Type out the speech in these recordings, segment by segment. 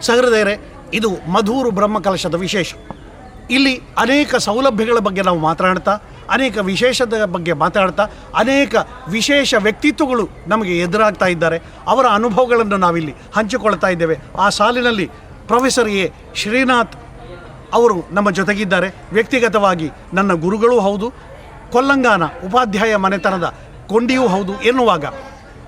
ಸಹೃದಯರೇ, ಇದು ಮಧೂರು ಬ್ರಹ್ಮಕಲಶದ ವಿಶೇಷ. ಇಲ್ಲಿ ಅನೇಕ ಸೌಲಭ್ಯಗಳ ಬಗ್ಗೆ ನಾವು ಮಾತನಾಡ್ತಾ, ಅನೇಕ ವಿಶೇಷದ ಬಗ್ಗೆ ಮಾತಾಡ್ತಾ ಅನೇಕ ವಿಶೇಷ ವ್ಯಕ್ತಿತ್ವಗಳು ನಮಗೆ ಎದುರಾಗ್ತಾ ಇದ್ದಾರೆ. ಅವರ ಅನುಭವಗಳನ್ನು ನಾವಿಲ್ಲಿ ಹಂಚಿಕೊಳ್ತಾ ಇದ್ದೇವೆ. ಆ ಸಾಲಿನಲ್ಲಿ ಪ್ರೊಫೆಸರ್ ಎ ಶ್ರೀನಾಥ್ ಅವರು ನಮ್ಮ ಜೊತೆಗಿದ್ದಾರೆ. ವ್ಯಕ್ತಿಗತವಾಗಿ ನನ್ನ ಗುರುಗಳೂ ಹೌದು. ಕೊಲ್ಲಂಗಾನ ಉಪಾಧ್ಯಾಯ ಮನೆತನದ ಕೊಂಡಿಯೂ ಹೌದು ಎನ್ನುವಾಗ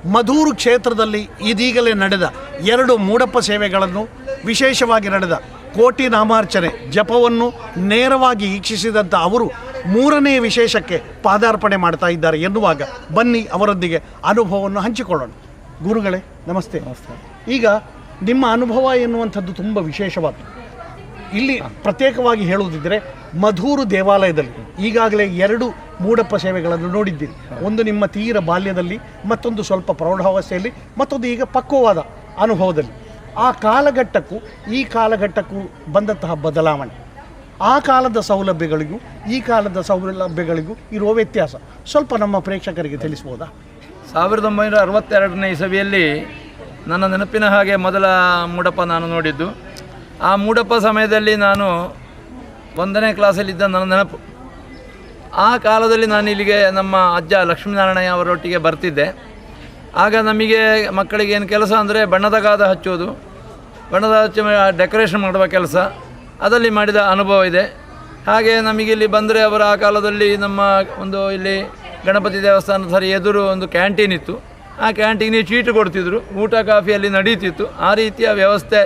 ಮಧೂರು ಕ್ಷೇತ್ರದಲ್ಲಿ ಇದೀಗಲೇ ನಡೆದ ಎರಡು ಮೂಡಪ್ಪ ಸೇವೆಗಳನ್ನು ವಿಶೇಷವಾಗಿ ನಡೆದ ಕೋಟಿ ನಾಮಾರ್ಚನೆ ಜಪವನ್ನು ನೇರವಾಗಿ ವೀಕ್ಷಿಸಿದಂಥ ಅವರು ಮೂರನೇ ವಿಶೇಷಕ್ಕೆ ಪಾದಾರ್ಪಣೆ ಮಾಡ್ತಾ ಇದ್ದಾರೆ ಎನ್ನುವಾಗ ಬನ್ನಿ ಅವರೊಂದಿಗೆ ಅನುಭವವನ್ನು ಹಂಚಿಕೊಳ್ಳೋಣ. ಗುರುಗಳೇ ನಮಸ್ತೆ. ನಮಸ್ತೆ. ಈಗ ನಿಮ್ಮ ಅನುಭವ ಎನ್ನುವಂಥದ್ದು ತುಂಬ ವಿಶೇಷವಾದ್ದು. ಇಲ್ಲಿ ಪ್ರತ್ಯೇಕವಾಗಿ ಹೇಳುವುದಿದ್ದರೆ ಮಧೂರು ದೇವಾಲಯದಲ್ಲಿ ಈಗಾಗಲೇ ಎರಡು ಮೂಡಪ್ಪ ಸೇವೆಗಳನ್ನು ನೋಡಿದ್ದೀರಿ. ಒಂದು ನಿಮ್ಮ ತೀರ ಬಾಲ್ಯದಲ್ಲಿ, ಮತ್ತೊಂದು ಸ್ವಲ್ಪ ಪ್ರೌಢಾವಸ್ಥೆಯಲ್ಲಿ, ಮತ್ತೊಂದು ಈಗ ಪಕ್ವವಾದ ಅನುಭವದಲ್ಲಿ. ಆ ಕಾಲಘಟ್ಟಕ್ಕೂ, ಈ ಕಾಲಘಟ್ಟಕ್ಕೂ ಬಂದಂತಹ ಬದಲಾವಣೆ. ಆ ಕಾಲದ ಸೌಲಭ್ಯಗಳಿಗೂ, ಈ ಕಾಲದ ಸೌಲಭ್ಯಗಳಿಗೂ ಇರುವ ವ್ಯತ್ಯಾಸ. ಸ್ವಲ್ಪ ನಮ್ಮ ಪ್ರೇಕ್ಷಕರಿಗೆ ತಿಳಿಸ್ಬೋದಾ ಸಾವಿರದ ಒಂಬೈನೂರ ಅರವತ್ತೆರಡನೇ ಇಸವಿಯಲ್ಲಿ ನನ್ನ ನೆನಪಿನ ಹಾಗೆ ಮೊದಲ ಮೂಡಪ್ಪ ನಾನು ನೋಡಿದ್ದು. ಆ ಮೂಡಪ್ಪ ಸಮಯದಲ್ಲಿ ನಾನು ಒಂದನೇ ಕ್ಲಾಸಲ್ಲಿದ್ದ ನನ್ನ ನೆನಪು. ಆ ಕಾಲದಲ್ಲಿ ನಾನು ಇಲ್ಲಿಗೆ ನಮ್ಮ ಅಜ್ಜ ಲಕ್ಷ್ಮೀನಾರಾಯಣಯ್ಯ ಅವರೊಟ್ಟಿಗೆ ಬರ್ತಿದ್ದೆ. ಆಗ ನಮಗೆ ಮಕ್ಕಳಿಗೆ ಏನು ಕೆಲಸ ಅಂದರೆ ಬಣ್ಣದ ಗಾದ ಹಚ್ಚೋದು, ಬಣ್ಣದ ಹಚ್ಚಿ ಡೆಕೋರೇಷನ್ ಮಾಡುವ ಕೆಲಸ, ಅದರಲ್ಲಿ ಮಾಡಿದ ಅನುಭವ ಇದೆ. ಹಾಗೆ ನಮಗೆ ಇಲ್ಲಿ ಬಂದರೆ ಅವರ ಆ ಕಾಲದಲ್ಲಿ ನಮ್ಮ ಒಂದು ಇಲ್ಲಿ ಗಣಪತಿ ದೇವಸ್ಥಾನದ ಸರಿ ಎದುರು ಒಂದು ಕ್ಯಾಂಟೀನ್ ಇತ್ತು. ಆ ಕ್ಯಾಂಟೀನಿಗೆ ಚೀಟು ಕೊಡ್ತಿದ್ರು. ಊಟ, ಕಾಫಿಯಲ್ಲಿ ನಡೀತಿತ್ತು. ಆ ರೀತಿಯ ವ್ಯವಸ್ಥೆ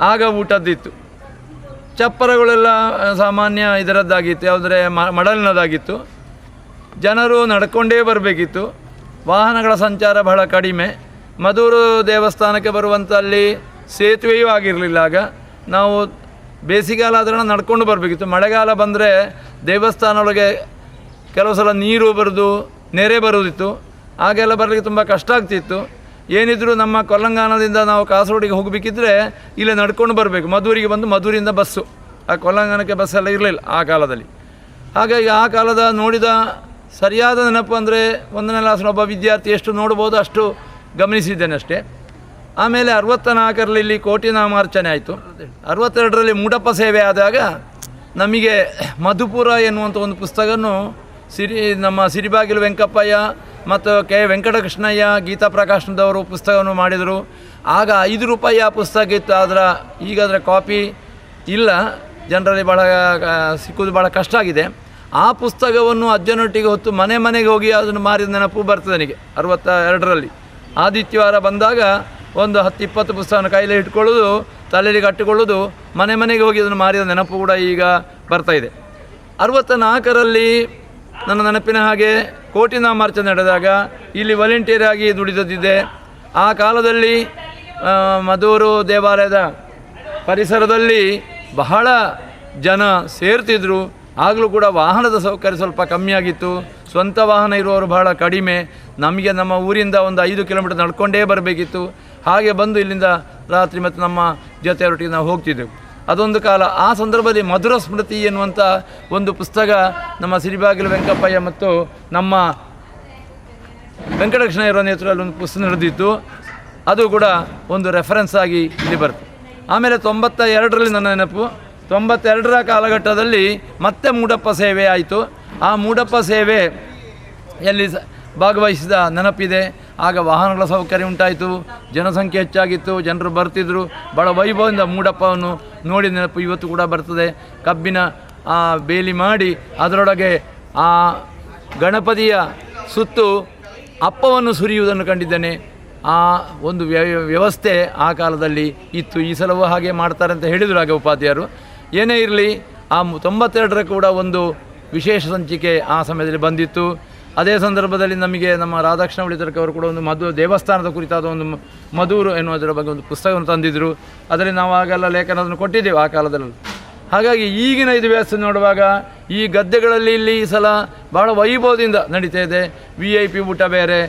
ಆಗ ಊಟದ್ದಿತ್ತು. ಚಪ್ಪರಗಳೆಲ್ಲ ಸಾಮಾನ್ಯ ಇದರದ್ದಾಗಿತ್ತು ಯಾವುದರೆ ಮಡಲಿನದಾಗಿತ್ತು. ಜನರು ನಡ್ಕೊಂಡೇ ಬರಬೇಕಿತ್ತು. ವಾಹನಗಳ ಸಂಚಾರ ಬಹಳ ಕಡಿಮೆ. ಮಧೂರು ದೇವಸ್ಥಾನಕ್ಕೆ ಬರುವಂಥಲ್ಲಿ ಸೇತುವೆಯೂ ಆಗಿರಲಿಲ್ಲ ಆಗ. ನಾವು ಬೇಸಿಗೆಗಾಲ ಆದ್ರೂ ನಡ್ಕೊಂಡು ಬರಬೇಕಿತ್ತು. ಮಳೆಗಾಲ ಬಂದರೆ ದೇವಸ್ಥಾನದೊಳಗೆ ಕೆಲವು ಸಲ ನೀರು ಬರೋದು, ನೆರೆ ಬರುವುದಿತ್ತು ಆಗೆಲ್ಲ ಬರಲಿಕ್ಕೆ ತುಂಬ ಕಷ್ಟ ಆಗ್ತಿತ್ತು. ಏನಿದ್ರು ನಮ್ಮ ಕೊಲ್ಲಂಗಾನದಿಂದ ನಾವು ಕಾಸರಗೋಡಿಗೆ ಹೋಗಬೇಕಿದ್ರೆ ಇಲ್ಲೇ ನಡ್ಕೊಂಡು ಬರಬೇಕು. ಮಧೂರಿಗೆ ಬಂದು ಮಧೂರಿಂದ ಬಸ್ಸು. ಆ ಕೊಲ್ಲಂಗಾನಕ್ಕೆ ಎಲ್ಲ ಇರಲಿಲ್ಲ ಆ ಕಾಲದಲ್ಲಿ. ಹಾಗಾಗಿ ಆ ಕಾಲದ ನೋಡಿದ ಸರಿಯಾದ ನೆನಪು ಅಂದರೆ ಒಂದನೇ ಕ್ಲಾಸ್ನ ಒಬ್ಬ ವಿದ್ಯಾರ್ಥಿ ಎಷ್ಟು ನೋಡ್ಬೋದು ಅಷ್ಟು ಗಮನಿಸಿದ್ದೇನೆ ಅಷ್ಟೇ. ಆಮೇಲೆ ಅರವತ್ತ ನಾಲ್ಕರಲ್ಲಿ ಇಲ್ಲಿ ಕೋಟಿ ನಾಮಾರ್ಚನೆ ಆಯಿತು. ಅರವತ್ತೆರಡರಲ್ಲಿ ಮೂಡಪ್ಪ ಸೇವೆ ಆದಾಗ ನಮಗೆ ಮಧುಪುರ ಎನ್ನುವಂಥ ಒಂದು ಪುಸ್ತಕವನ್ನು ಸಿರಿ, ನಮ್ಮ ಸಿರಿಬಾಗಿಲು ವೆಂಕಪ್ಪಯ್ಯ ಮತ್ತು ಕೆ ವೆಂಕಟಕೃಷ್ಣಯ್ಯ ಗೀತಾ ಪ್ರಕಾಶನದವರು ಪುಸ್ತಕವನ್ನು ಮಾಡಿದರು. ಆಗ ಐದು ರೂಪಾಯಿ ಆ ಪುಸ್ತಕ ಇತ್ತು. ಆದರೆ ಈಗ ಅದರ ಕಾಪಿ ಇಲ್ಲ. ಜನರಲ್ಲಿ ಭಾಳ ಸಿಕ್ಕೋದು ಭಾಳ ಕಷ್ಟ ಆಗಿದೆ. ಆ ಪುಸ್ತಕವನ್ನು ಅಜ್ಜನೊಟ್ಟಿಗೆ ಹೊತ್ತು ಮನೆ ಮನೆಗೆ ಹೋಗಿ ಅದನ್ನು ಮಾರಿದ ನೆನಪು ಬರ್ತದೆ ನನಗೆ. ಅರವತ್ತ ಎರಡರಲ್ಲಿ ಆದಿತ್ಯವಾರ ಬಂದಾಗ ಒಂದು ಹತ್ತು ಇಪ್ಪತ್ತು ಪುಸ್ತಕನ ಕೈಲಿ ಇಟ್ಕೊಳ್ಳೋದು, ತಲೆಯಲ್ಲಿ ಕಟ್ಟಿಕೊಳ್ಳೋದು, ಮನೆ ಮನೆಗೆ ಹೋಗಿ ಅದನ್ನು ಮಾರಿದ ನೆನಪು ಕೂಡ ಈಗ ಬರ್ತಾ ಇದೆ. ಅರವತ್ತ ನಾಲ್ಕರಲ್ಲಿ ನನ್ನ ನೆನಪಿನ ಹಾಗೆ ಕೋಟಿ ಮಾರ್ಚ ನಡೆದಾಗ ಇಲ್ಲಿ ವಾಲಂಟಿಯರ್ ಆಗಿ ದುಡಿದದ್ದಿದೆ. ಆ ಕಾಲದಲ್ಲಿ ಮದೂರು ದೇವಾಲಯದ ಪರಿಸರದಲ್ಲಿ ಬಹಳ ಜನ ಸೇರ್ತಿದ್ರು. ಆಗಲೂ ಕೂಡ ವಾಹನದ ಸೌಕರ್ಯ ಸ್ವಲ್ಪ ಕಮ್ಮಿಯಾಗಿತ್ತು ಸ್ವಂತ ವಾಹನ ಇರುವವರು ಬಹಳ ಕಡಿಮೆ. ನಮಗೆ ನಮ್ಮ ಊರಿಂದ ಒಂದು ಐದು ಕಿಲೋಮೀಟರ್ ನಡ್ಕೊಂಡೇ ಬರಬೇಕಿತ್ತು. ಹಾಗೆ ಬಂದು ಇಲ್ಲಿಂದ ರಾತ್ರಿ ಮತ್ತು ನಮ್ಮ ಜೊತೆಯವರೊಟ್ಟಿಗೆ ನಾವು ಹೋಗ್ತಿದ್ದೆವು. ಅದೊಂದು ಕಾಲ. ಆ ಸಂದರ್ಭದಲ್ಲಿ ಮಧುರ ಸ್ಮೃತಿ ಎನ್ನುವಂಥ ಒಂದು ಪುಸ್ತಕ ನಮ್ಮ ಸಿರಿಬಾಗಿಲು ವೆಂಕಪ್ಪಯ್ಯ ಮತ್ತು ನಮ್ಮ ವೆಂಕಟಕೃಷ್ಣಯ್ಯರ ನೇತೃತ್ವದಲ್ಲಿ ಒಂದು ಪುಸ್ತಕ ನಡೆದಿತ್ತು. ಅದು ಕೂಡ ಒಂದು ರೆಫರೆನ್ಸ್ ಆಗಿ ಇಲ್ಲಿ ಬರ್ತದೆ ಆಮೇಲೆ ತೊಂಬತ್ತ ಎರಡರಲ್ಲಿ ನನ್ನ ನೆನಪು. ತೊಂಬತ್ತೆರಡರ ಕಾಲಘಟ್ಟದಲ್ಲಿ ಮತ್ತೆ ಮೂಡಪ್ಪ ಸೇವೆ ಆಯಿತು. ಆ ಮೂಡಪ್ಪ ಸೇವೆ ಎಲ್ಲಿ ಸ- ಭಾಗವಹಿಸಿದ ನೆನಪಿದೆ. ಆಗ ವಾಹನಗಳ ಸೌಕರ್ಯ ಉಂಟಾಯಿತು. ಜನಸಂಖ್ಯೆ ಹೆಚ್ಚಾಗಿತ್ತು, ಜನರು ಬರ್ತಿದ್ರು. ಭಾಳ ವೈಭವದಿಂದ ಮೂಡಪ್ಪವನ್ನು ನೋಡಿ ನೆನಪು ಇವತ್ತು ಕೂಡ ಬರ್ತದೆ. ಕಬ್ಬಿನ ಬೇಲಿ ಮಾಡಿ ಅದರೊಳಗೆ ಆ ಗಣಪತಿಯ ಸುತ್ತು ಅಪ್ಪವನ್ನು ಸುರಿಯುವುದನ್ನು ಕಂಡಿದ್ದೇನೆ. ಆ ಒಂದು ವ್ಯ- ವ್ಯವಸ್ಥೆ ಆ ಕಾಲದಲ್ಲಿ ಇತ್ತು. ಈ ಸಲವೂ ಹಾಗೆ ಮಾಡ್ತಾರೆ ಅಂತ ಹೇಳಿದರು ಹಾಗೆ ಉಪಾಧ್ಯಾಯರು. ಏನೇ ಇರಲಿ, ಆ ತೊಂಬತ್ತೆರಡರ ಕೂಡ ಒಂದು ವಿಶೇಷ ಸಂಚಿಕೆ ಆ ಸಮಯದಲ್ಲಿ ಬಂದಿತ್ತು. ಅದೇ ಸಂದರ್ಭದಲ್ಲಿ ನಮಗೆ ನಮ್ಮ ರಾಧಾಕೃಷ್ಣ ಉಳಿತರ್ಕ ಅವರು ಕೂಡ ಒಂದು ಮಧು ದೇವಸ್ಥಾನದ ಕುರಿತಾದ ಒಂದು ಮಧುರು ಎನ್ನುವುದರ ಬಗ್ಗೆ ಒಂದು ಪುಸ್ತಕವನ್ನು ತಂದಿದ್ದರು ಅದರಲ್ಲಿ ನಾವು ಆಗೆಲ್ಲ ಲೇಖನವನ್ನು ಕೊಟ್ಟಿದ್ದೇವೆ ಆ ಕಾಲದಲ್ಲಿ. ಹಾಗಾಗಿ ಈಗಿನ ಇದು ವ್ಯವಸ್ಥೆ ನೋಡುವಾಗ ಈ ಗದ್ದೆಗಳಲ್ಲಿ ಇಲ್ಲಿ ಈ ಸಲ ಭಾಳ ವೈಭವದಿಂದ ನಡೀತಾ ಇದೆ. ವಿ ಐ ಪಿ ಊಟ ಬೇರೆ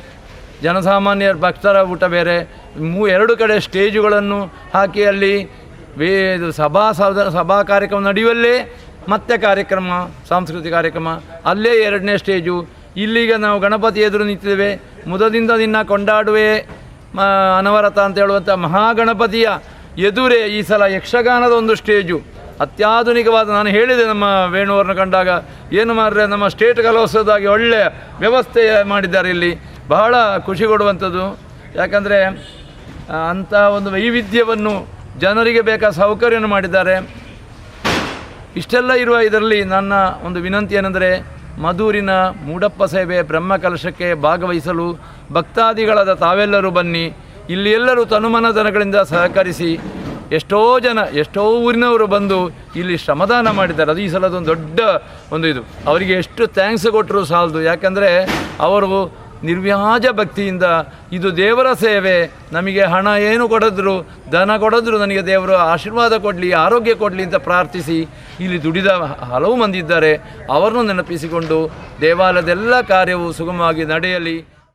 ಜನಸಾಮಾನ್ಯರ ಭಕ್ತರ ಊಟ ಬೇರೆ, ಮೂ ಎರಡು ಕಡೆ ಸ್ಟೇಜುಗಳನ್ನು ಹಾಕಿ ಅಲ್ಲಿ ವೇ ಇದು ಸಭಾ ಸಭಾ ಕಾರ್ಯಕ್ರಮ ನಡೆಯುವಲ್ಲೇ ಮತ್ತೆ ಕಾರ್ಯಕ್ರಮ, ಸಾಂಸ್ಕೃತಿಕ ಕಾರ್ಯಕ್ರಮ, ಅಲ್ಲೇ ಎರಡನೇ ಸ್ಟೇಜು. ಇಲ್ಲಿಗ ನಾವು ಗಣಪತಿ ಎದುರು ನಿಂತಿದ್ದೇವೆ. ಮುದದಿಂದ ನಿನ್ನ ಕೊಂಡಾಡುವೆ ಅನವರತ ಅಂತ ಹೇಳುವಂಥ ಮಹಾಗಣಪತಿಯ ಎದುರೇ ಈ ಸಲ ಯಕ್ಷಗಾನದ ಒಂದು ಸ್ಟೇಜು. ಅತ್ಯಾಧುನಿಕವಾದ ನಾನು ಹೇಳಿದೆ ನಮ್ಮ ವೇಣುವರನ್ನು ಕಂಡಾಗ, ಏನು ಮಾಡ್ರೆ ನಮ್ಮ ಸ್ಟೇಟ್ ಕಲೋತ್ಸವದಾಗಿ ಒಳ್ಳೆಯ ವ್ಯವಸ್ಥೆ ಮಾಡಿದ್ದಾರೆ ಇಲ್ಲಿ. ಬಹಳ ಖುಷಿ ಕೊಡುವಂಥದ್ದು. ಯಾಕಂದರೆ ಅಂಥ ಒಂದು ವೈವಿಧ್ಯವನ್ನು ಜನರಿಗೆ ಬೇಕಾದ ಸೌಕರ್ಯವನ್ನು ಮಾಡಿದ್ದಾರೆ. ಇಷ್ಟೆಲ್ಲ ಇರುವ ಇದರಲ್ಲಿ ನನ್ನ ಒಂದು ವಿನಂತಿ ಏನೆಂದರೆ ಮಧೂರಿನ ಮೂಡಪ್ಪ ಸೇವೆ ಬ್ರಹ್ಮಕಲಶಕ್ಕೆ ಭಾಗವಹಿಸಲು ಭಕ್ತಾದಿಗಳಾದ ತಾವೆಲ್ಲರೂ ಬನ್ನಿ. ಇಲ್ಲಿ ಎಲ್ಲರೂ ತನುಮನಧನಗಳಿಂದ ಸಹಕರಿಸಿ ಎಷ್ಟೋ ಜನ, ಎಷ್ಟೋ ಊರಿನವರು ಬಂದು ಇಲ್ಲಿ ಶ್ರಮದಾನ ಮಾಡಿದ್ದಾರೆ. ಅದು ಈ ಸಲದೊಂದು ದೊಡ್ಡ ಒಂದು ಇದು. ಅವರಿಗೆ ಎಷ್ಟು ಥ್ಯಾಂಕ್ಸ್ ಕೊಟ್ಟರು ಸಾಲದು. ಯಾಕಂದರೆ ಅವರು ನಿರ್ವ್ಯಾಜ ಭಕ್ತಿಯಿಂದ, ಇದು ದೇವರ ಸೇವೆ, ನಮಗೆ ಹಣ ಏನು ಕೊಡಿದ್ರು, ಧನ ಕೊಡಿದ್ರು, ನನಗೆ ದೇವರು ಆಶೀರ್ವಾದ ಕೊಡಲಿ, ಆರೋಗ್ಯ ಕೊಡಲಿ ಅಂತ ಪ್ರಾರ್ಥಿಸಿ, ಇಲ್ಲಿ ದುಡಿದ ಹಲವು ಮಂದಿ ಇದ್ದಾರೆ, ಅವರನ್ನು ನೆನಪಿಸಿಕೊಂಡು ದೇವಾಲಯದೆಲ್ಲ ಕಾರ್ಯವು ಸುಗಮವಾಗಿ ನಡೆಯಲಿ.